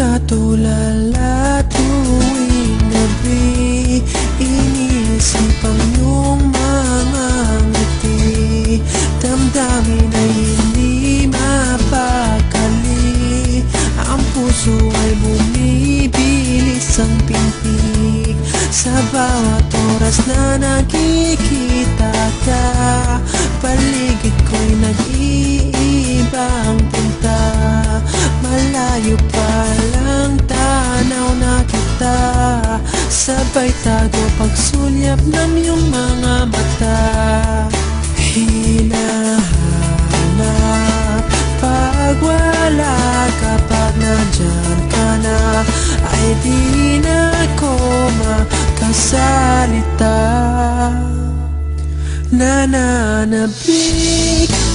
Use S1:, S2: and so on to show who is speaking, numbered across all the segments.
S1: Nagkatulala tuwing gabi Iniisip ang iyong mga ngiti. Damdamin ay hindi mapakali. Ang puso ay bumibilis ang pintig. Sa bawat oras na nakikita ka Sabay tago pagsulyap ng iyong mga mata. Hinahanap pag wala Kapag nandyan ka na Ay di na ako makasalita. Nananabik,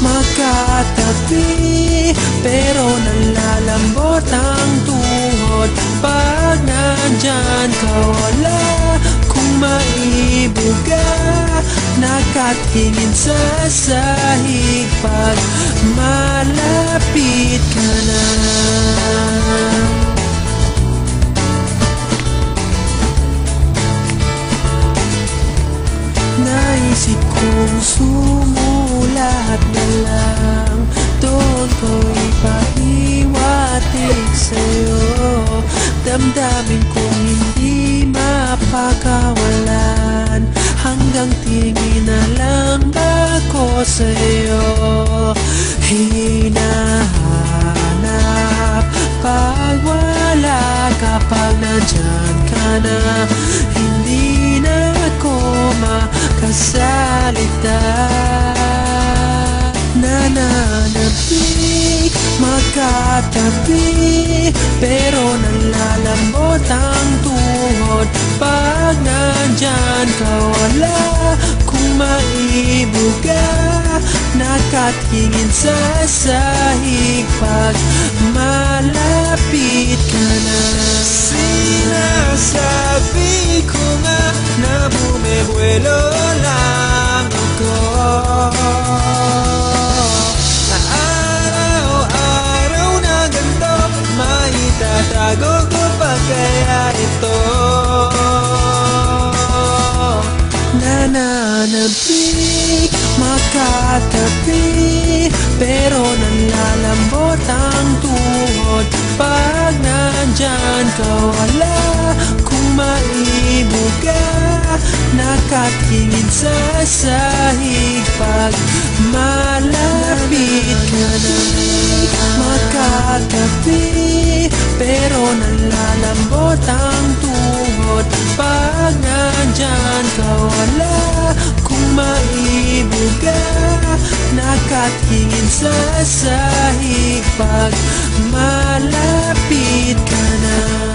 S1: makatabi Pero nalalambot ang tuhod Pag nandyan ka wala Kung maibuga. Nakatingin sa sahig Pag malapit ka na. Naisip kong sumulat na lang ako sa'yo Hinahanap. Pag wala Kapag nandyan ka na Hindi na ako makasalita. Nananabik, magkatabi Pero nalalambot ang tuhod. Pag nandyan ka wala Kung maibuga Nakatingin sa sahig Pag malapit ka na. Sinasabi ko nga na bumibuelo lang ako. Na araw-araw na ganito Maitatago ko pa kaya ito? Nananabik, makatabi Pero nalalambot ang tuhod. Pag nandyan ka wala Kung maibuga. Nakatingin sa sahig Pag malapit sa sahig pag malapit ka na.